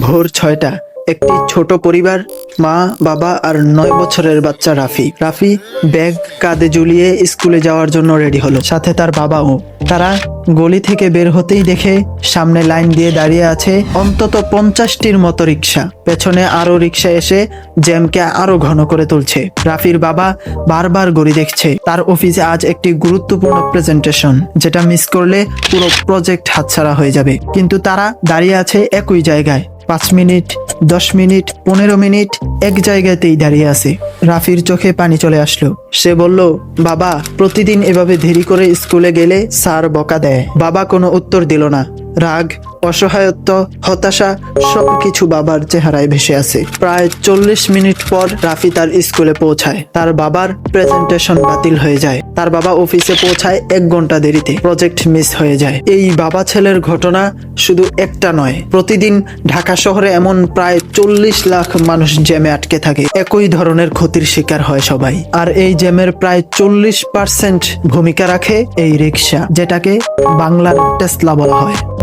ভোর ছয়টা, একটি ছোট পরিবার, মা, বাবা আর নয় বছরের বাচ্চা রাফি। রাফি ব্যাগ কাঁধে ঝুলিয়ে স্কুলে যাওয়ার জন্য রেডি হলো। সাথে তার বাবাও। তারা গলি থেকে বের হতেই দেখে সামনে লাইন দিয়ে দাঁড়িয়ে আছে অন্তত পঞ্চাশটির মতো রিক্সা পেছনে আরও রিক্সা এসে জ্যামকে আরও ঘন করে তুলছে। রাফির বাবা বারবার গড়ি দেখছে। তার অফিসে আজ একটি গুরুত্বপূর্ণ প্রেজেন্টেশন, যেটা মিস করলে পুরো প্রজেক্ট হাতছাড়া হয়ে যাবে। কিন্তু তারা দাঁড়িয়ে আছে একই জায়গায়। পাঁচ মিনিট, দশ মিনিট, পনেরো মিনিট এক জায়গাতেই দাঁড়িয়ে আছে। রাফির চোখে পানি চলে আসলো। সে বলল, বাবা, প্রতিদিন এভাবে দেরি করে স্কুলে গেলে স্যার বকা দেয়। বাবা কোনো উত্তর দিল না। রাগ অসহায়ত্ব, হতাশা সবকিছু বাবার চেহারায় ভেসে আছে প্রায় চল্লিশ মিনিট পর রাফি তার স্কুলে পৌঁছায়। তার বাবার প্রেজেন্টেশন বাতিল হয়ে যায়। তার বাবা অফিসে পৌঁছায় এক ঘণ্টা দেরিতে। প্রজেক্ট মিস হয়ে যায়। এই বাবা ছেলের ঘটনা শুধু একটা নয়। প্রতিদিন ঢাকা শহরে এমন প্রায় চল্লিশ লাখ মানুষ জ্যামে আটকে থাকে। একই ধরনের ক্ষতির শিকার হয় সবাই। আর এই জ্যামের প্রায় চল্লিশ পার্সেন্ট ভূমিকা রাখে এই রিক্সা যেটাকে বাংলার টেসলা বলা হয়।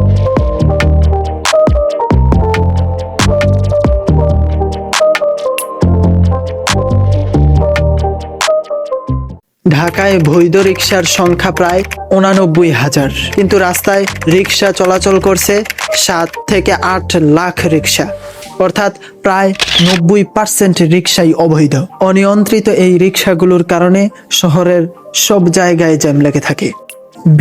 ঢাকায় বৈধ রিক্সার সংখ্যা প্রায় উনানব্বই হাজার। কিন্তু রাস্তায় রিক্সা চলাচল করছে সাত থেকে আট লাখ রিক্সা অর্থাৎ প্রায় নব্বই পার্সেন্ট রিক্সাই অবৈধ। অনিয়ন্ত্রিত এই রিক্সাগুলোর কারণে শহরের সব জায়গায় জ্যাম লেগে থাকে।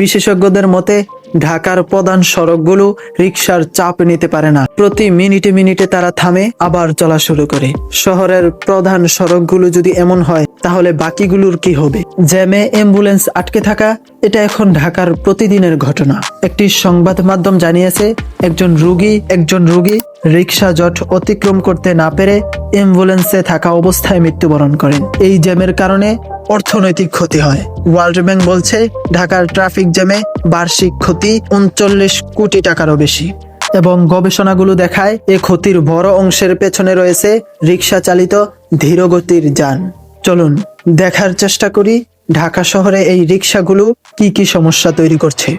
বিশেষজ্ঞদের মতে ঢাকার প্রধান সড়কগুলো রিক্সার চাপ নিতে পারে না। প্রতি মিনিটে মিনিটে তারা থামে, আবার চলা শুরু করে। শহরের প্রধান সড়কগুলো যদি এমন হয়, তাহলে বাকিগুলোর কি হবে? জ্যামে অ্যাম্বুলেন্স আটকে থাকা, এটা এখন ঢাকার প্রতিদিনের ঘটনা। একটি সংবাদ মাধ্যম জানিয়েছে, একজন রুগী একজন রুগী রিক্সা জট অতিক্রম করতে না পেরে অ্যাম্বুলেন্সে থাকা অবস্থায় মৃত্যুবরণ করেন। এই জ্যামের কারণে অর্থনৈতিক ক্ষতি হয়। ওয়ার্ল্ড ব্যাংক বলছে, ঢাকার ট্রাফিক জ্যামে বার্ষিক ক্ষতি উনচল্লিশ কোটি টাকারও বেশি। এবং গবেষণাগুলো দেখায় এ ক্ষতির বড় অংশের পেছনে রয়েছে রিক্সা চালিত ধীরগতির যান। চলুন, দেখার চেষ্টা করি ঢাকা শহরে এই রিক্সাগুলো কি কি সমস্যা তৈরি করছে।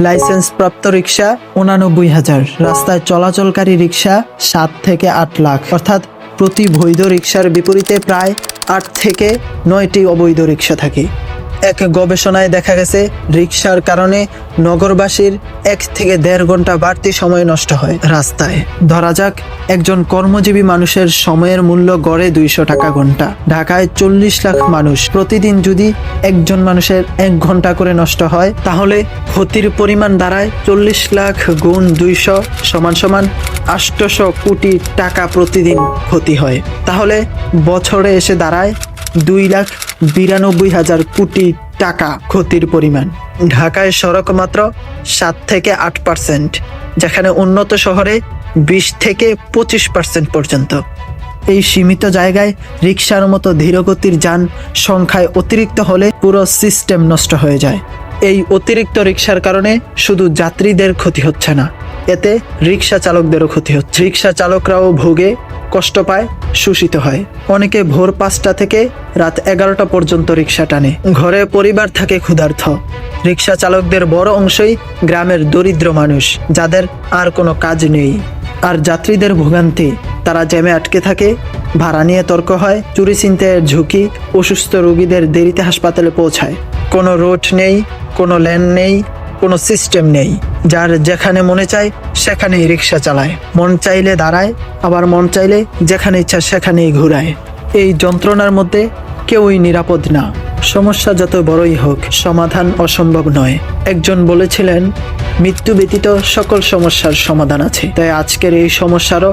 লাইসেন্স প্রাপ্ত রিক্সা উনানব্বই হাজার। রাস্তায় চলাচলকারী রিক্সা সাত থেকে আট লাখ। অর্থাৎ প্রতি বৈধ রিক্সার বিপরীতে প্রায় আট থেকে নয়টি অবৈধ রিক্সা থাকে। এক গবেষণায় দেখা গেছে রিক্সার কারণে নগরবাসীর এক থেকে দেড় ঘণ্টা বাড়তি সময় নষ্ট হয় রাস্তায়। ধরা যাক, একজন কর্মজীবী মানুষের সময়ের মূল্য গড়ে দুইশো টাকা ঘণ্টা। ঢাকায় চল্লিশ লাখ মানুষ প্রতিদিন যদি একজন মানুষের এক ঘণ্টা করে নষ্ট হয়, তাহলে ক্ষতির পরিমাণ দাঁড়ায় চল্লিশ লাখ গুণ দুইশো সমান সমান আষ্টশো কোটি টাকা প্রতিদিন ক্ষতি হয়। তাহলে বছরে এসে দাঁড়ায় দুই লাখ বিরানব্বই হাজার কোটি টাকা ক্ষতির পরিমাণ। ঢাকায় সড়ক মাত্র সাত থেকে আট পার্সেন্ট, যেখানে উন্নত শহরে বিশ থেকে পঁচিশ পার্সেন্ট পর্যন্ত। এই সীমিত জায়গায় রিক্সার মতো ধীরগতির যান সংখ্যায় অতিরিক্ত হলে পুরো সিস্টেম নষ্ট হয়ে যায়। এই অতিরিক্ত রিক্সার কারণে শুধু যাত্রীদের ক্ষতি হচ্ছে না, এতে রিক্সা চালকদেরও ক্ষতি হচ্ছে। রিক্সা চালকরাও ভোগে কষ্ট পায়, শোষিত হয়। অনেকে ভোর পাঁচটা থেকে রাত এগারোটা পর্যন্ত রিক্সা টানে। ঘরে পরিবার থাকে ক্ষুধার্থ। রিক্সা চালকদের বড় অংশই গ্রামের দরিদ্র মানুষ, যাদের আর কোনো কাজ নেই। আর যাত্রীদের ভোগান্তি, তারা জ্যামে আটকে থাকে, ভাড়া নিয়ে তর্ক হয় চুরি ছিনতাইয়ের ঝুঁকি, অসুস্থ রোগীদের দেরিতে হাসপাতালে পৌঁছায়। কোনো রোড নেই, কোনো ল্যান্ড নেই, কোনো সিস্টেম নেই। যার যেখানে মনে চায়, সেখানেই রিক্সা চালায়। মন চাইলে দাঁড়ায়, আবার মন চাইলে যেখানে ইচ্ছা সেখানেই ঘুরায়। এই যন্ত্রণার মধ্যে কেউই নিরাপদ না। সমস্যা যত বড়ই হোক, সমাধান অসম্ভব নয়। একজন বলেছিলেন মৃত্যু ব্যতীত সকল সমস্যার সমাধান আছে। তাই আজকের এই সমস্যারও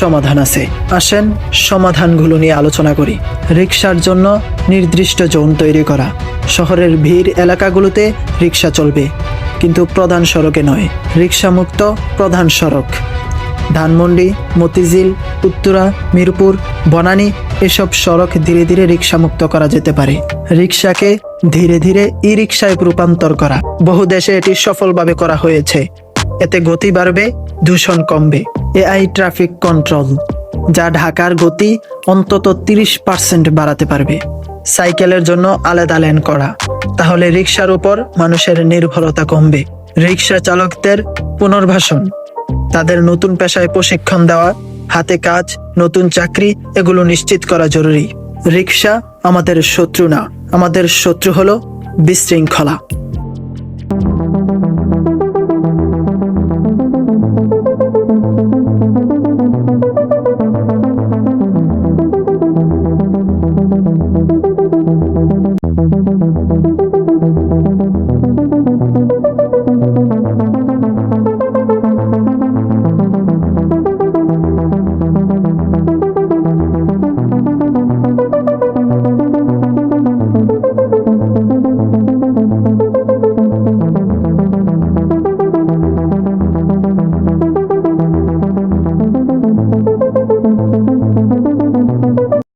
সমাধান আছে। আসেন সমাধানগুলো নিয়ে আলোচনা করি। রিক্সার জন্য নির্দিষ্ট জোন তৈরি করা। শহরের ভিড় এলাকাগুলোতে রিক্সা চলবে, কিন্তু প্রধান সড়কে নয়। রিক্সা মুক্ত প্রধান সড়ক। ধানমন্ডি, মতিঝিল, উত্তরা, মিরপুর, বনানী এসব সড়ক ধীরে ধীরে রিক্সা মুক্ত করা যেতে পারে। রিক্সাকে ধীরে ধীরে ই রিক্সায় রূপান্তর করা। বহু দেশে এটি সফলভাবে করা হয়েছে। এতে গতি বাড়বে, দূষণ কমবে। এআই ট্রাফিক কন্ট্রোল, যা ঢাকার গতি অন্তত তিরিশ পার্সেন্ট বাড়াতে পারবে। সাইকেলের জন্য আলাদা লেন করা। তাহলে রিক্সার উপর মানুষের নির্ভরতা কমবে। রিক্সা চালকদের পুনর্বাসন, তাদের নতুন পেশায় প্রশিক্ষণ দেওয়া, হাতে কাজ, নতুন চাকরি, এগুলো নিশ্চিত করা জরুরি। রিক্সা আমাদের শত্রু না। আমাদের শত্রু হলো বিশৃঙ্খলা।